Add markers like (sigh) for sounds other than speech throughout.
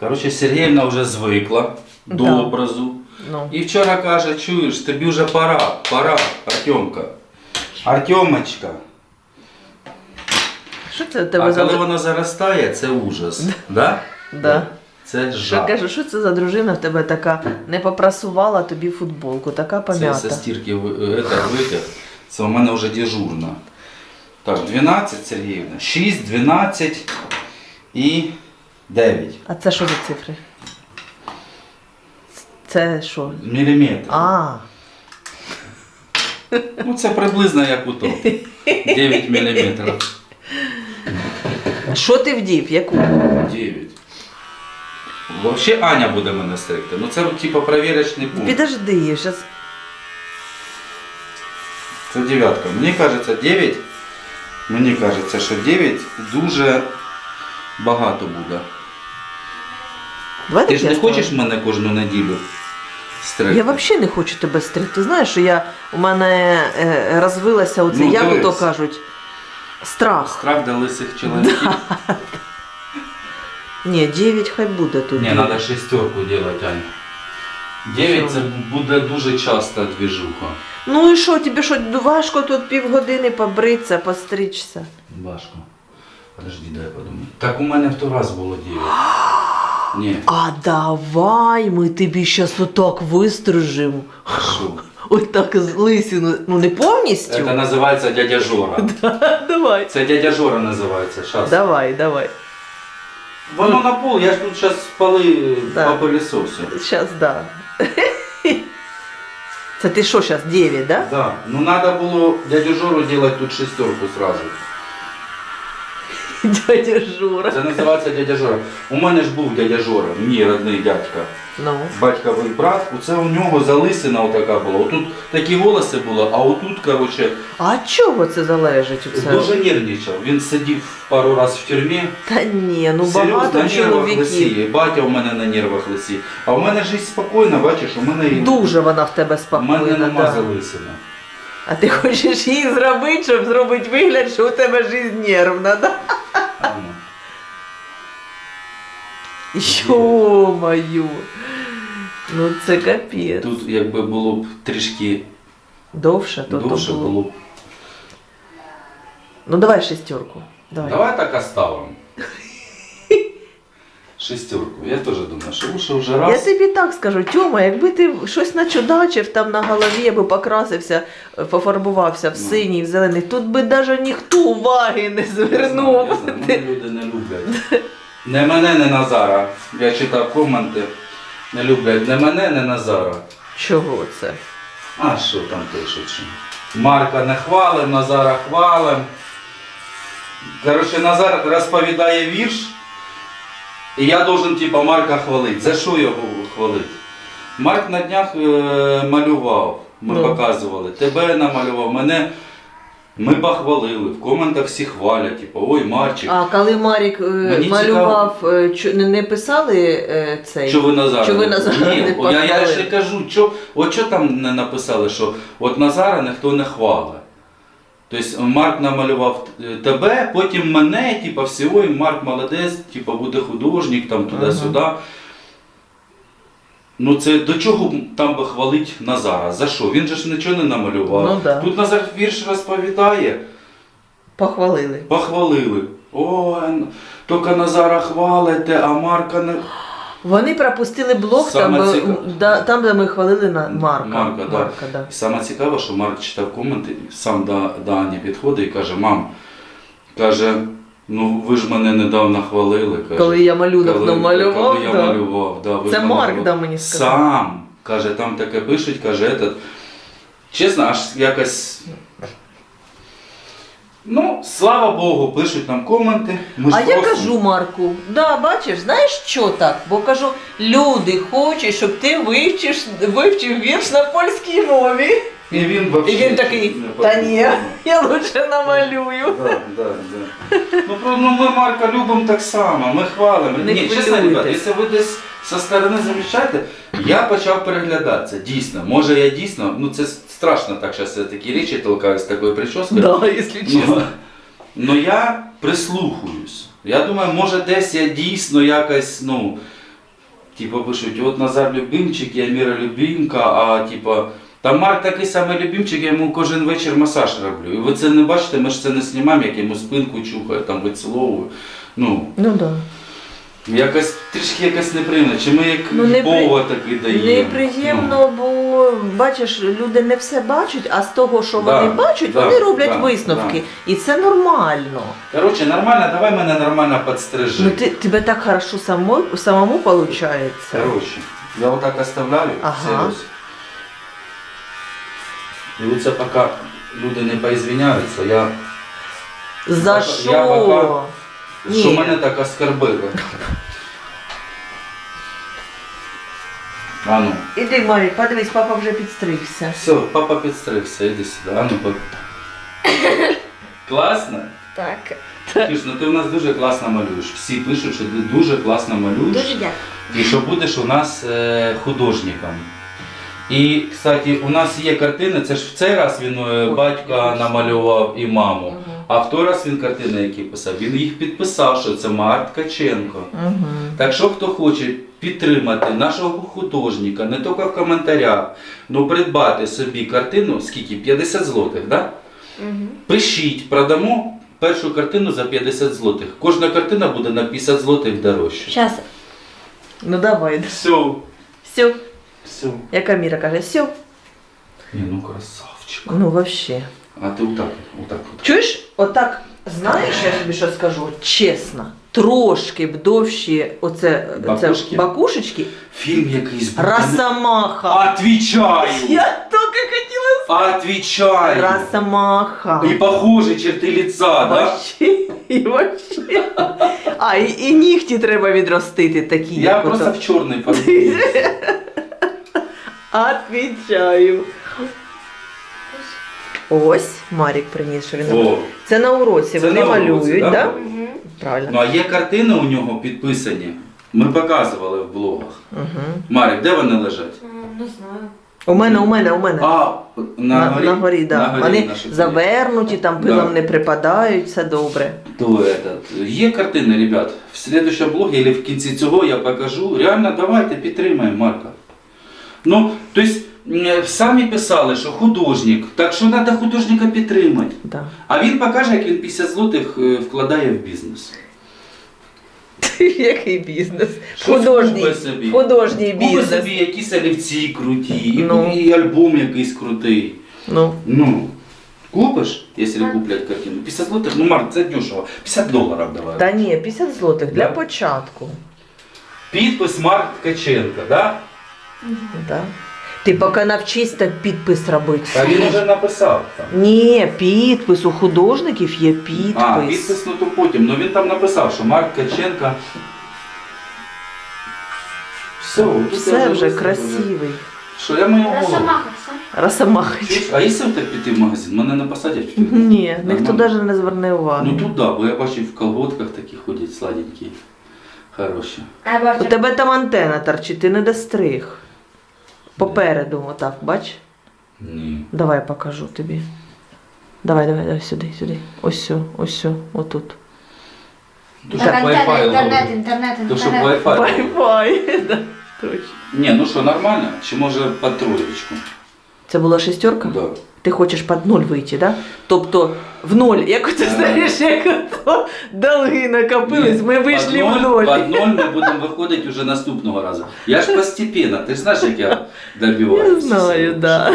Коротше, Сергіївна вже звикла до Да. образу. Ну. І вчора каже, чуєш, тобі вже пора, пора, Артемка. Артемочка. Що це в тебе А за коли вона заростає, це ужас. Да? Да. Це Що жах. кажу, що це за дружина в тебе така не попрасувала тобі футболку, така Це пом'ята. стірки ви- это, витяг. Це у мене вже дежурна. Так, 12, Сергіївна. 6, 12 і 9. А це що за цифри? Це що? Міліметр. А, Ну це приблизно як у то. 9 міліметрів. що ти вдів? Яку? 9. Взагалі Аня буде мене стригти. Ну це типу перевірочний пункт. Підожди, щас. Це дев'ятка. Мені кажеться 9. Мені кажеться, що 9 дуже багато буде. Давай Ти так ж не хочеш мене кожну неділю стригти? Я взагалі не хочу тебе стригти. Знаєш, що я у мене е, розвилася оце, Ну, як дивись. кажуть, страх. Страх до лисих чоловіків. Ні, 9 хай буде тут. Ні, треба шестерку робити, Ань. 9 це буде дуже часто двіжуха. Ну і що, тобі що, важко тут півгодини побритися, постричся? Важко. Подожди, дай я подумаю. Так у мене в той раз було 9. (gasps) Ні, А давай ми тобі щас отак вистрижимо. що? Отак з лисину. Ну не повністю. Це називається дядя Жора. (laughs) Да, Давай. Це дядя Жора називається. Щас. Давай, давай. Воно на пол, я ж тут зараз поли Да. по пилісосу. Сейчас, да. Це ти що зараз, 9, да? Да. Ну треба було дядю Жору робити тут шестерку сразу. Дядя Жура. Це називається дядя Жора. У мене ж був дядя Жора, мій родний дядька. Ну. Батьковий брат, оце у нього залисина отака була. Отут такі волоси були, а отут, коротше, А від чого це залежить у це? дуже нервничав. Він сидів пару разів в тюрмі. Та ні, ну Серйозно, багато на нервах чоловіків. лисіє. Батя у мене на нервах лисіє. А у мене життя спокійна, бачиш, у мене, і- Дуже вона в тебе у мене спокійна. нема Да. залисини. А ти хочеш її зробити, щоб зробити вигляд, що у тебе життя нервна, да? А, ну. Йо-маю. Ну це капець. Тут якби було б трішки Довше, то довше то було. б. Ну давай шестерку. Давай. Давай так оставимо. (laughs) Шестерку. Я теж думаю, що лучше вже раз. Я тобі так скажу, Тьома, якби ти щось начудачив там на голові, аби покрасився, пофарбувався в Ну. синій, в зелений, тут би навіть ніхто уваги не Я знаю, я знаю, мене люди не люблять. (laughs) Не мене, не Назара. Я читав коменти. Не люблять не мене, не Назара. Чого це? А що там пишуть? Марка не хвалим, Назара хвалим. Коротше, Назар розповідає вірш, і я должен типа Марка хвалити. За що його хвалити? Марк на днях е, малював, ми Ну. показували. Тебе намалював, мене ми похвалили. В коментах всі хвалять, типу, ой, Марчик, А коли Марік е, Мені малював, е, чо- не, не писали е, цей? Що ви Назара? Що ви не- Назара Ні, не о, я, я похвалили? ще кажу, що, от що там не написали, що от Назара ніхто не хвалить. Тобто Марк намалював е, тебе, потім мене, типу, всі, ой, Марк молодець, типу, буде художник, там туди-сюди. Ну це до чого там би хвалить Назара? За що? Він же ж нічого не намалював. Ну да. Тут Назар вірш розповідає, Похвалили. похвалили. Ой, тільки Назара хвалите, а Марка не. Вони пропустили блок, там, Саме цікаве. да, там, де ми хвалили на Марка. Марка, да. Марка, да. І Саме цікаве, що Марк читав коменти, сам до, до Ані підходить і каже, мам, каже, ну ви ж мене недавно хвалили. Каже, Коли я малюнок коли, намалював, коли я да. малював. Да, ви Це Марк да, мені сказав. Сам. Каже, там таке пишуть, каже, этот. Чесно, аж якось. Ну, слава Богу, пишуть нам коменти. Ми ж А я кажу Марку, да, бачиш, знаєш що так? Бо кажу, люди хочуть, щоб ти вивчиш, вивчив вірш на польській мові. І він, вообще І він такий, не та ні, я лучше намалюю. Да, да, да. (laughs) Ну, про- ну ми Марка любимо так само, ми хвалимо. Не Ні, чесно, хвилюйтесь. ребята, якщо ви десь зі сторони замічаєте, я почав переглядатися, дійсно. Може я дійсно, ну це страшно так зараз я такі речі толкаю з такою прическою. Да, якщо Ну, чесно. ну я прислухаюсь. Я думаю, може десь я дійсно якось, ну, типа пишуть, от Назар любимчик, я Міра любимка, а типа. Там Марк такий самий любимчик, я йому кожен вечір масаж роблю. І ви це не бачите, ми ж це не знімаємо, як я йому спинку чухаю, там виціловую. Ну, Ну да. якось трішки якось неприємно. Чи ми як Ну, непри- повод такий даємо? Ну, Неприємно, бо бачиш, люди не все бачать, а з того, що Да, вони бачать, да, вони роблять да, висновки. І це нормально. Ну, коротше, нормально, давай мене нормально підстрижи. Ну ти, тебе так хорошо само, самому виходить. Короче, я вот так оставляю, Ага. серйоз. І оце поки люди не поізвиняються, я, За Я що? пока- Ні. що мене так оскорбили. А ну, Іди, Марі, подивись, папа вже підстригся. все, папа підстригся, іди сюди. А ну, пап. Класно? Так. Кіш, ну ти у нас дуже класно малюєш. Всі пишуть, що ти дуже класно малюєш. Дуже дякую. І що будеш у нас е, художником. І, кстати, у нас є картини, це ж в цей раз він е, батька намалював і маму. А в той раз він картини, які писав, він їх підписав, що це Март Ткаченко. Угу. Так що хто хоче підтримати нашого художника, не тільки в коментарях, але придбати собі картину, скільки? 50 злотих, да? Пишіть, продамо першу картину за 50 злотих. Кожна картина буде на 50 злотих дорожче. Щас. Ну давай. Все, Все. все. Яка Міра каже, все. Ні, ну красавчик. Ну вообще. А ти отак, отак, отак. Чуєш, отак, знаєш, я тобі що скажу, чесно, трошки б довші оце Бакушки? Це, бакушечки, Фільм якийсь був. Росомаха. Отвічаю! Я тільки хотіла Отвічаю! Росомаха. І похожі черти лица, да? Вообще, і вообще. А, і, і нігті треба відростити такі, Я як просто ото. в чорний фарбуюся. (laughs) Отвічаю. Ось Марік приніс, що він О, Це на уроці, Це вони на уроці, малюють, да? так? Да? Угу. Правильно. ну а є картини у нього підписані. Ми показували в блогах. Угу. Марік, де вони лежать? Не знаю. У мене, у мене, у мене. А, на, на, горі? на горі, да. На горі Вони наші завернуті, там пилом Да. не припадають, все добре. То этот. Є картини, ребят. В следующем блогі або в кінці цього я покажу. Реально, давайте підтримаємо Марка. Ну, тобто, м, самі писали, що художник, так що треба художника підтримати. Да. А він покаже, як він 50 злотих е, вкладає в бізнес. (laughs) Який бізнес? Художній, собі. художній Купи бізнес. собі якісь олівці круті, Ну. і альбом якийсь крутий. Ну, Ну, купиш, якщо куплять картину. 50 злотих, ну Марк, це дешево. 50 доларів давай. та ні, 50 злотих для Да. початку. Підпис Марк Ткаченко, да? Да. Ти поки навчись так підпис робити. Та він вже написав там. Ні, підпис, у художників є підпис. А, підпис, ну то потім. Ну він там написав, що Марк Ткаченко. Все, Все вже красивий. Що я мою голову? Росомаха, все. Росомахич. Чуєш, А якщо так піти в магазин, мене не посадять в тюрму? Ні, ніхто навіть не зверне уваги. Ну тут да, бо я бачив в колготках такі ходять сладенькі. Хороші. У тебе там антена торчить, ти не достриг. Попереду, отак, бач? Ні. Давай покажу тобі. Давай, давай, давай сюди, сюди. Ось сю, ось сю, отут. То Так, щоб Wi-Fi інтернет, ловив. інтернет, То щоб інтернет. Wi-Fi. ловив. Wi-Fi, да, точно. Ні, ну що, нормально? Чи може по троєчку? Це була шестерка? Да. Ти хочеш під нуль вийти, да? Тобто в ноль, як ти знаєш, як ото долги накопились, ми вийшли в ноль. Під ноль ми будемо виходити вже наступного разу. Я ж постепенно, ти ж знаєш, як я добиваюся. Я знаю, (laughs) да.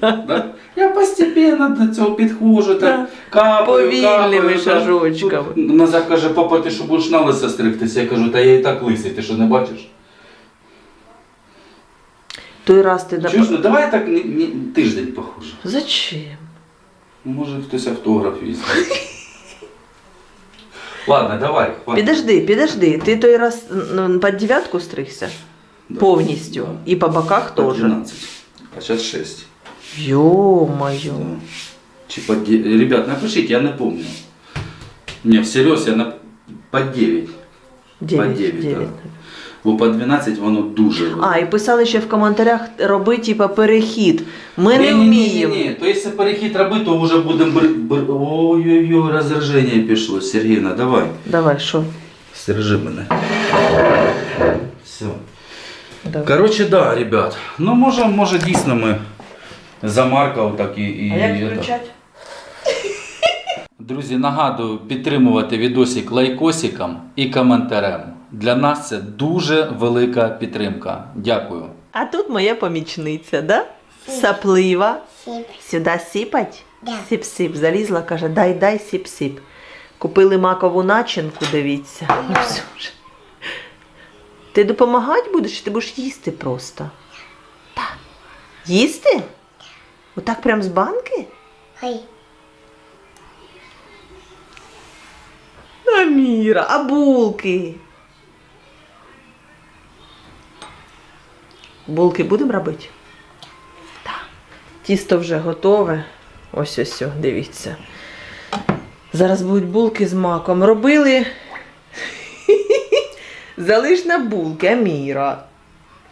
Да? Я постепенно до цього підходжу, так капаю, Повільними капаю, шажочками. Назар каже, папа, ти що будеш на лисе стригтися? Я кажу, та я і так лисий, ти що не бачиш? Той раз ти... Чуєш, ну давай так ні- ні- тиждень похоже. Зачем? Ну, Може хтось автограф візьме. Ладно, давай, хватит. Підожди, підожди. Ти той раз м, під дев'ятку стригся? Да. Повністю. І по боках По теж. 12. А сейчас 6. Ё-моё. Да. Чи по де- Ребят, напишите, я не помню. Не, всерьез я на... по 9. Дев'ять, дев'ять, дев'ять. Бо по 12 воно дуже. А, і писали ще в коментарях, роби типа перехід. Ми не вміємо. Ні, то якщо перехід робити, то вже будемо... Бр... Бр... Ой-ой-ой, розраження пішло. Сергійна, давай. Давай, що? Стережи мене. Все. Коротше, да, ребят. Ну, може, може дійсно ми за Марка отак і. і А як включать? Друзі, нагадую підтримувати відосик лайкосиком і коментарем. Для нас це дуже велика підтримка. Дякую. А тут моя помічниця, да? Саплива. Сіп. Сюди сіпать? Да. Сіп-сіп. Залізла, каже, дай, дай сіп-сіп. Купили макову начинку, дивіться. Ну, все вже. Ти допомагати будеш, чи ти будеш їсти просто? Так. Їсти? Отак прям з банки? Хай. Аміра, а булки? Булки будемо робити? Так. Тісто вже готове. Ось ось, ось, дивіться. Зараз будуть булки з маком. Робили. (laughs) Залиш на булки, Аміра.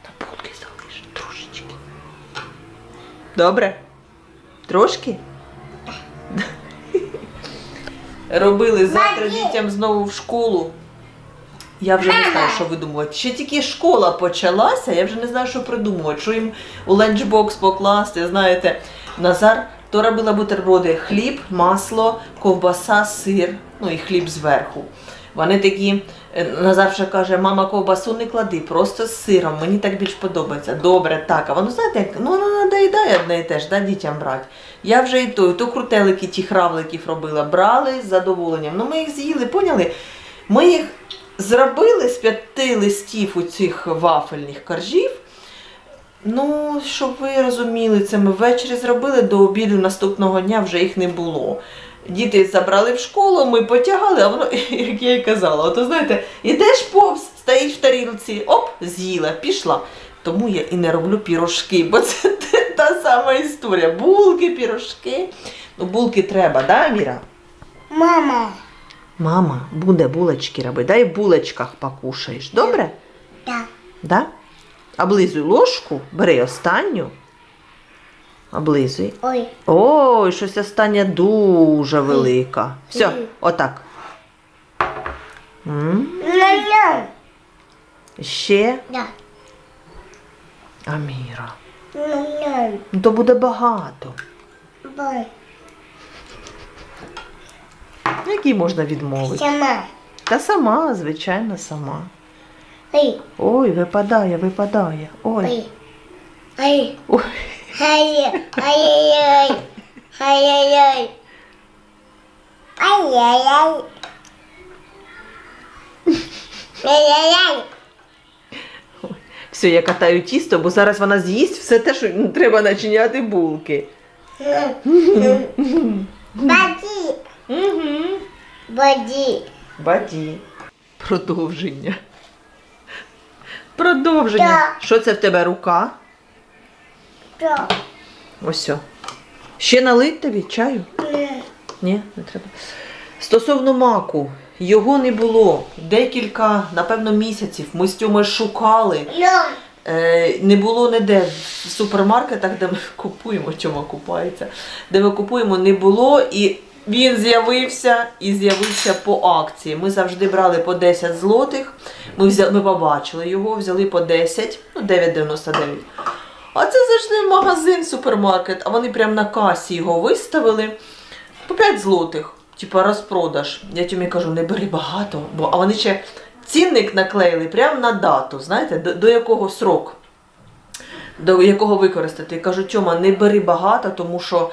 На булки залиш трошечки. Добре? Трошки? Робили завтра дітям знову в школу. Я вже не знаю, що видумувати. Ще тільки школа почалася, я вже не знаю, що придумувати. Що їм у ланчбокс покласти. Знаєте, Назар то робила бутерброди хліб, масло, ковбаса, сир, ну і хліб зверху. Вони такі, е, Назар вже каже, мама ковбасу не клади, просто з сиром, мені так більш подобається. Добре, так. А воно знаєте, як ну вона надоїдає одне і те ж, да, дітям брати. Я вже і то, і то крутелики, ті хравликів робила, брали з задоволенням. Ну ми їх з'їли, поняли? Ми їх зробили з п'яти листів у цих вафельних коржів. Ну, щоб ви розуміли, це ми ввечері зробили до обіду наступного дня вже їх не було. Діти забрали в школу, ми потягали, а воно, (laughs) як я і казала, ото знаєте, ідеш повз, стоїш в тарілці, оп, з'їла, пішла. Тому я і не роблю пірожки, бо це (laughs) та сама історія. Булки, пірожки. Ну, булки треба, да, Міра? Мама. Мама буде булочки робити, дай в булочках покушаєш. Добре? Да. Да? Облизуй ложку, бери останню. Облизуй. Ой. Ой, щось остання дуже велика. Все, отак. М, Ля-ля. Ще. Да. Аміра. Ля-ля. Ну то буде багато. Бой. Який можна відмовити? Сама. Та сама, звичайно, сама. Ой. Ой, випадає, випадає. Ой. Ой. Ой. Ай-яй-яй. Ай-яй-яй. Ай-яй-яй. Ай-яй-яй. Все, я катаю тісто, бо зараз вона з'їсть все те, що треба начиняти булки. Баді. Угу. Баді. Баді. Продовження. Продовження. Що це в тебе рука? Що? Ось. о. Ще налить тобі чаю? Ні, Ні, не треба. Стосовно маку, його не було. Декілька, напевно, місяців. Ми з Тьомою шукали. Льон. Е, не було ніде в супермаркетах, де ми (laughs) купуємо, чому купається, де ми купуємо, не було. І він з'явився і з'явився по акції. Ми завжди брали по 10 злотих. Ми, взяли, ми побачили його, взяли по 10, ну 9,99. А це в магазин, супермаркет, а вони прямо на касі його виставили по 5 злотих. Типа розпродаж. Я тьомі кажу, не бери багато, бо а вони ще цінник наклеїли прямо на дату, знаєте, до, до якого срок, до якого використати. Я кажу, Тьома, не бери багато, тому що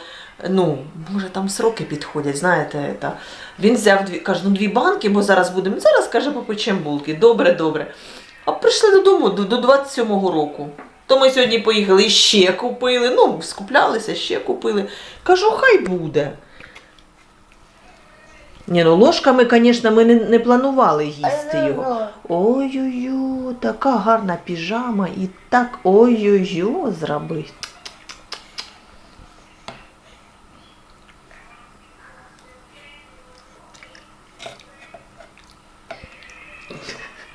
ну, може там сроки підходять, знаєте. Та. Він взяв дві, каже, ну дві банки, бо зараз будемо. Зараз каже, попечемо булки. Добре, добре. А прийшли додому до, до 27-го року. То ми сьогодні поїхали і ще купили. Ну, скуплялися, ще купили. Кажу, хай буде. Ні, ну ложками, звісно, ми не, не планували їсти його. Ой-ой-ой, така гарна піжама і так ой-ой-ой зробить.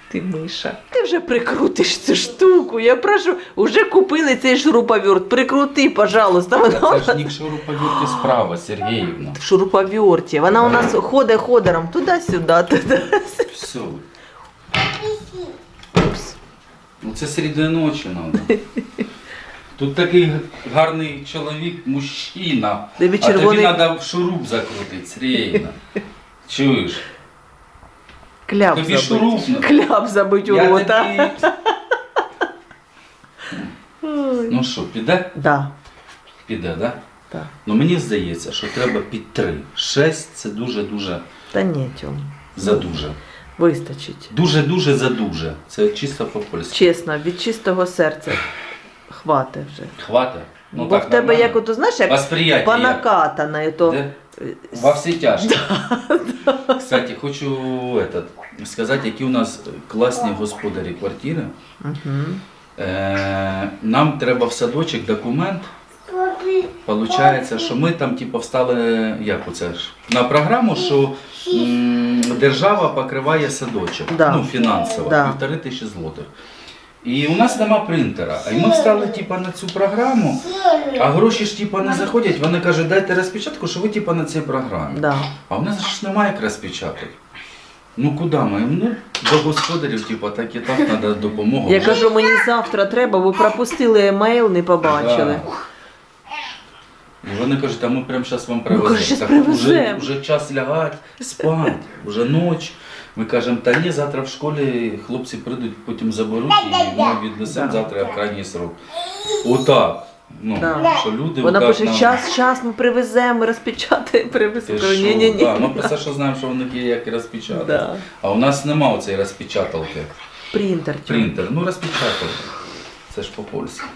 Ти миша. Вже прикрутиш цю штуку. Я прошу, вже купили цей шуруповерт. Прикрути, пожалуйста. Вона Це ж не шуруповерти справа, Сергіївна. в шуруповерті. Вона у нас ходить ходором туди-сюди, туди. Все. Упс. Ну це серед ночі треба. Тут такий гарний чоловік, мужчина. Тобі А тобі треба в шуруп закрутити, Срєйна. Чуєш? Кляп Тобі забить. шуруп надо. Кляп забить у Я рота. такий... Ой. Ну що, піде? Да, Піде, да? так. Ну мені здається, що треба під три. Шесть це дуже-дуже Та ні, Тьом, задуже. вистачить. Дуже-дуже задуже. Це чисто по-польськи. Чесно, від чистого серця хватить вже. Хватить? Ну, Бо в тебе нормально? як ото, знаєш, як понакатане, то Де? Во все тяжкі. (laughs) Кстати, хочу этот, сказати, які у нас класні господарі квартири. Е, нам треба в садочок документ. Получається, що ми там типу, встали як оце на програму, що м, держава покриває садочок. Да. Ну, фінансово, Да. півтори тисячі злотих. І у нас нема принтера. А ми встали типу, на цю програму, а гроші ж типу, не заходять. Вони кажуть, дайте розпечатку, що ви типу, на цій програмі. Да. А в нас ж немає як розпечаток. Ну куди ми? Ну, до господарів, типу, так і так треба допомогу. Я кажу, мені завтра треба, ви пропустили емейл, не побачили. Да. І вони кажуть, а ми прямо зараз вам Ну, привеземо. кажуть, щас так привезем. Вже, вже час лягати, спати, вже ніч. Ми кажемо, та ні, завтра в школі хлопці прийдуть, потім заберуть і ми віднесемо завтра в крайній срок. Отак. Ну, Да. що люди Вона отак пише, нам- час, час, ми привеземо, ми розпечатаємо, Ти привеземо. Кажу, що? ні, ні, ні. Да, ну просто що знаємо, що в них є як розпечатати. Да. А у нас нема оцеї розпечаталки. Принтер. Тьом. Принтер, ну розпечаталки. Це ж по-польськи.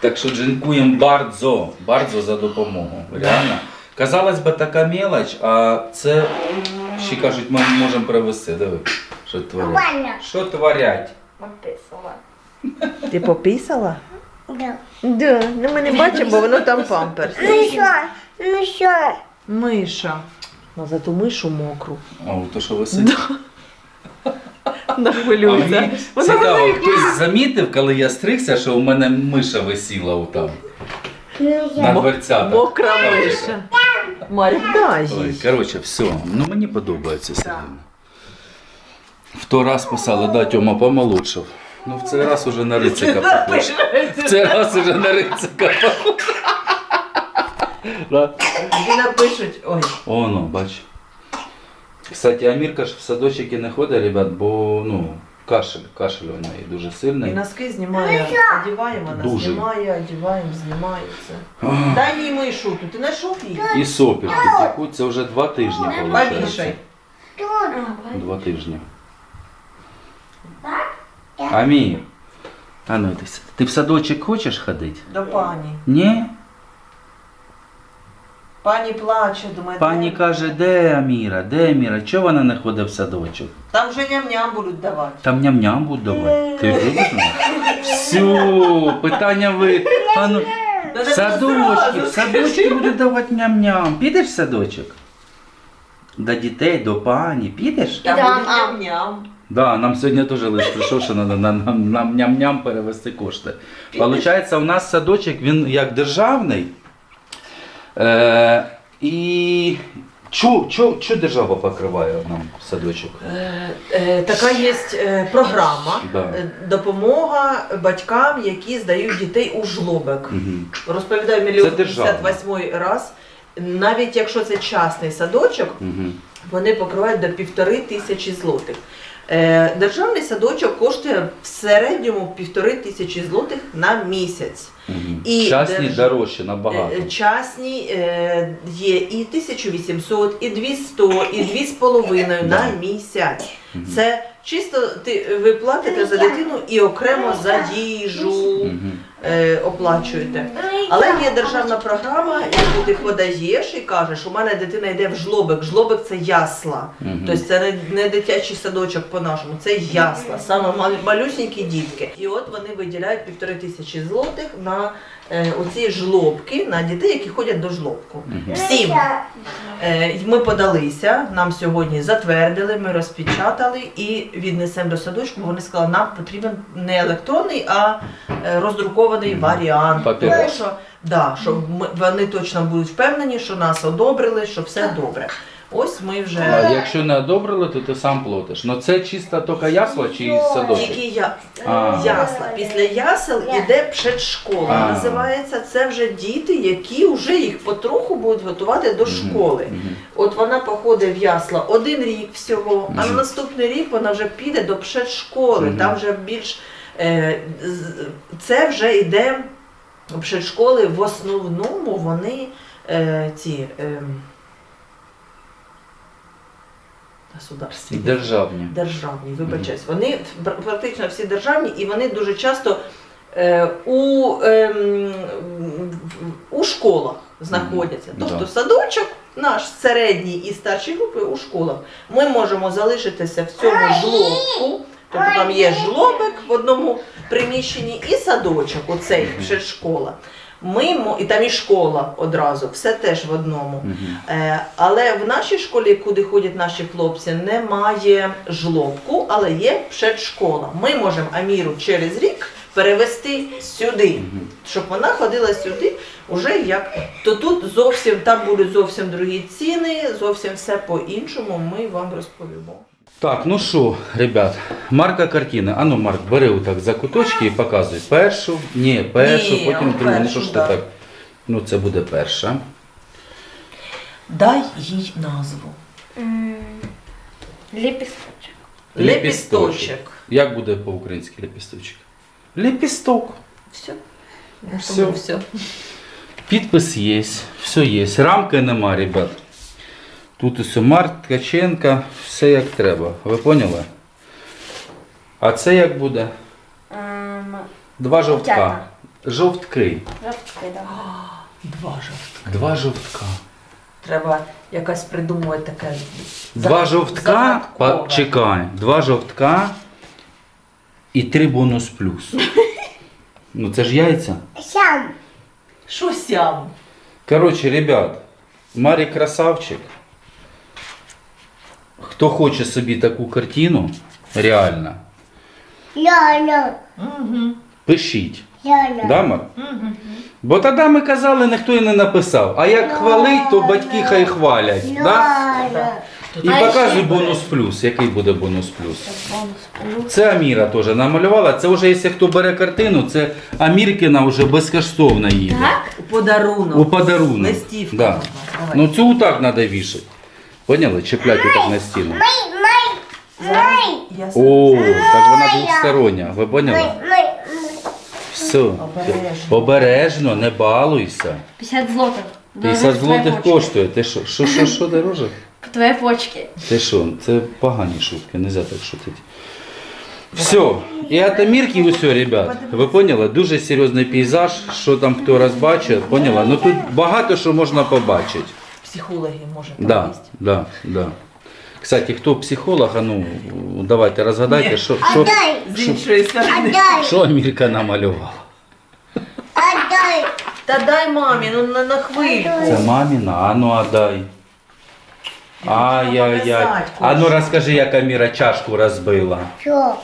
Так що дзінкуємо бардзо, бардзо за допомогу. Реально. Казалось би, така мелоч, а це ще кажуть, ми можемо привезти. Диви, що творять. Що творять? Ти пописала? Да. Да. Ну ми не бачимо, бо воно там памперс. Ну що? Ну? Миша. Ну, за ту мишу мокру. А от то, що висить. Нахвилюється. цікаво, хтось замітив, коли я стригся, що у мене миша висіла отам, Ну на дверцятах. Мокра миша. Ой, коротше, все. Ну мені подобається Сергій. В той раз писали, да, Тьома помолодшав. Ну в цей раз уже на рицика похож. В цей раз уже на рицика похож. Да. Напишуть, ой, О, ну, бач. Кстати, Амірка ж в садочки не ходить, ребят, бо ну, кашель, кашель у неї дуже і сильний. носки знімає, одіваємо, вона Дуже. знімає, одіваємо, знімається. Дай їй мишу, тут ти знайшов її? І сопірки текуть, це вже два тижні, Повішай. виходить. Тут. Два тижні. Амір. А ну, ти, ти в садочок хочеш ходити? До пані. Ні? Пані плаче, думає, Пані де? каже, де Аміра, де Аміра? Чого вона не ходить в садочок? Там вже ням-ням будуть давати. Там ням-ням будуть давати. Ти ж любиш мене? Все, питання ви. А ну, в садочки, в садочки будуть давати ням-ням. Підеш в садочок? До дітей, до пані. Підеш? Там Да, будуть ням-ням. Да, нам сьогодні теж лист прийшов, що треба нам, нам, нам ням-ням перевести кошти. Получається, у нас садочок, він як державний. Е, і чо, чо, чо держава покриває нам садочок? Е, е, Така є е, програма. Да. е, Допомога батькам, які здають дітей у жлобок. Мгм. Розповідаю мільйон Це 58 раз. Навіть якщо це частний садочок, Мгм. вони покривають до півтори тисячі злотих. Е, Державний садочок коштує в середньому півтори тисячі злотих на місяць. Угу. І Частні держ- дорожчі набагато. часні Частні е, є і 1800, і 200, і 2,5 Да. на місяць. Угу. Це чисто ти ви платите за дитину і окремо за їжу Мгм. Е, оплачуєте. Але є державна програма, яку ти подаєш і кажеш, у мене дитина йде в жлобик. Жлобик це ясла. Тобто це не, дитячий садочок по-нашому, це ясла, саме мал- малюсінькі дітки. І от вони виділяють півтори тисячі злотих на оці жлобки, на дітей, які ходять до жлобку. Всім. Е, ми подалися, нам сьогодні затвердили, ми розпечатали і віднесемо до садочку, вони сказали, нам потрібен не електронний, а е, роздрукований варіант. Тому що, да, щоб ми, вони точно будуть впевнені, що нас одобрили, що все добре. Ось ми А вже якщо не одобрили, то ти сам платиш. Ну це чисто тільки ясла чи садочок? тільки я. А. Ясла. Після ясел іде предшкола. А. Називається це вже діти, які вже їх потроху будуть готувати до школи. Мгм. От вона походить в ясла один рік всього, а на Мгм. наступний рік вона вже піде до предшколи. Мгм. Там вже більш е, з- це вже йде предшколи. В основному вони е, ці е, государственні. Державні. Державні, вибачаюсь. Вони пр- практично всі державні, і вони дуже часто е, у, в- у школах знаходяться. Тобто Да. садочок наш середній і старші групи у школах. Ми можемо залишитися в цьому жлобку. Тобто там є жлобик в одному приміщенні і садочок, оцей ще школа. Ми, і там і школа одразу, все теж в одному. Е, Але в нашій школі, куди ходять наші хлопці, немає жлобку, але є предшкола. Ми можемо Аміру через рік перевести сюди, щоб вона ходила сюди уже як. То тут зовсім там будуть зовсім другі ціни, зовсім все по-іншому. Ми вам розповімо. Так, ну що, ребят, марка картини. Ану, Марк, бери отак за куточки і показуй. Першу, ні, першу, Ні, потім другу. Ну першу, що ж ти да. так? Ну це буде перша. Дай їй назву. Лепесточек. Лепісточок. Як буде по-українськи лепісточок? Лепісток. Все. Все. все. Підпис є, все є. Рамки нема, ребят. Тут усе Марк Ткаченка, все як треба. Ви поняли? А це як буде? Два жовтка. Жовтята. Жовтки. Жовтый, да. Два жовтка. Два жовтка. Треба якась придумувати таке. Два жовтка, загадкове. па- чекай, два жовтка і три бонус плюс. Ну це ж яйця. Сам. Що сям? Коротше, ребят, Марі красавчик. Хто хоче собі таку картину, реально, Ляля. Угу. пишіть. Ляля. Да, Мар? Угу. Бо тоді ми казали, ніхто і не написав. А як хвалить, то батьки хай хвалять. Да? Ляля. І А показуй ще- бонус плюс. Який буде бонус плюс? Це Аміра теж намалювала. Це вже, якщо хто бере картину, це Аміркина вже безкоштовно їде. У подарунок. У подарунок. Листівка. Да. Давай. Ну цю так треба вішати. Поняли? Чіпляти так на стіну. О, так вона двостороння. Ви поняли? Все. Обережно. Не балуйся. 50 злотих. 50 злотих коштує. Ти що? Що, що, що дороже? (laughs) Твої почки. Ти що? Це погані шутки, не можна так шутити. Все. І от Амірки усе, ребят. Ви поняли? Дуже серйозний пейзаж, що там хто розбачить, поняла? Ну тут багато що можна побачити. Психологи може там Да, є. да, да. Кстати, хто психолог, а ну давайте розгадайте, що, що, Отдай. З іншої сторони. Отдай. що Амірка намалювала. Отдай. Та дай мамі, ну на, на хвильку. Це маміна, а ну отдай. Ай-яй-яй. А ну розкажи, як Аміра чашку розбила. Що?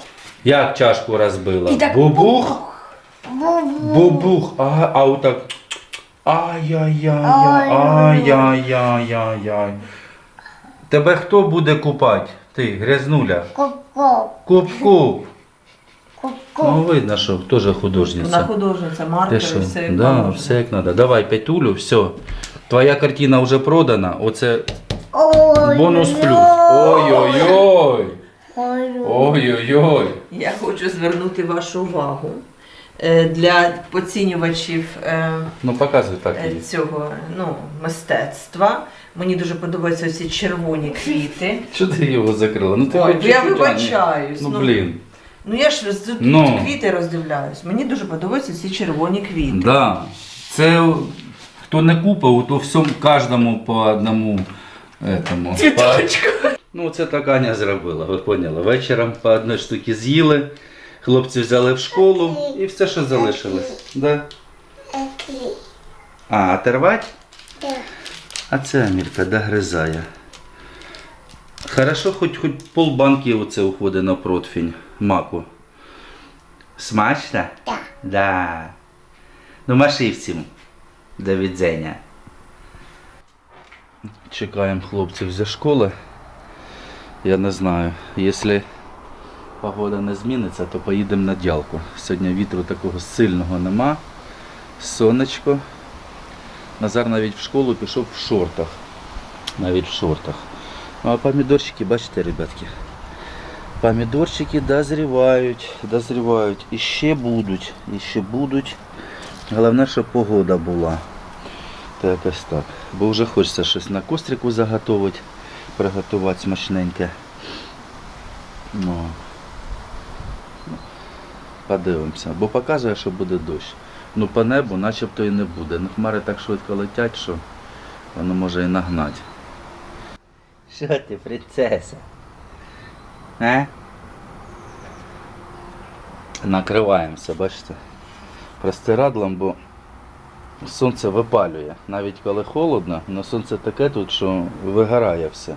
Як чашку розбила? І так Бубух? Бубу. Бубух. А, а отак. Ай-яй-яй. Ай-яй-яй-яй. Тебе хто буде купати? Ти, грязнуля. Куп-куп. Ку-ку. Ну видно, що теж Вона художниця. художниця, Ти маркер, що? все як Да, положено. все як треба. Давай п'ятулю, все. Твоя картина вже продана. Оце Ой. бонус плюс. Ой-ой-ой. Ой. Ой-ой-ой. Я хочу звернути вашу увагу для поцінювачів е, Ну так. е, цього ну, мистецтва. Мені дуже подобаються ці червоні квіти. Що ти його закрила? Ну ти Ой, я вибачаюсь. Ну ну, блін. Ну я ж тут Ну. квіти роздивляюсь. Мені дуже подобаються ці червоні квіти. Да. Це хто не купив, то всьому кожному по одному этому. Цвіточку. Ну, це так Аня зробила, ви поняли. Вечором по одній штуці з'їли, хлопці взяли в школу і все, що залишилось. Да? А, оторвать? Да. А це Амірка догризає. Хорошо, хоч хоч полбанки оце уходить на противень маку. Смачно? Да. Да. Ну, маши всім. До відзення. Чекаємо хлопців зі школи. Я не знаю. Якщо погода не зміниться, то поїдемо на дялку. Сьогодні вітру такого сильного нема. Сонечко. Назар навіть в школу пішов в шортах. Навіть в шортах. Ну а помідорчики, бачите, ребятки. Помідорчики дозрівають, дозрівають. І ще будуть, і ще будуть. Головне, щоб погода була. То якось так. Бо вже хочеться щось на кострику заготовити, приготувати смачненьке. Ну, Подивимося. Бо показує, що буде дощ. Ну по небу начебто і не буде. Ну хмари так швидко летять, що воно може і нагнати. Що ти, принцеса? А? Накриваємося, бачите? Простирадлом, бо сонце випалює. Навіть коли холодно, але сонце таке тут, що вигорає все.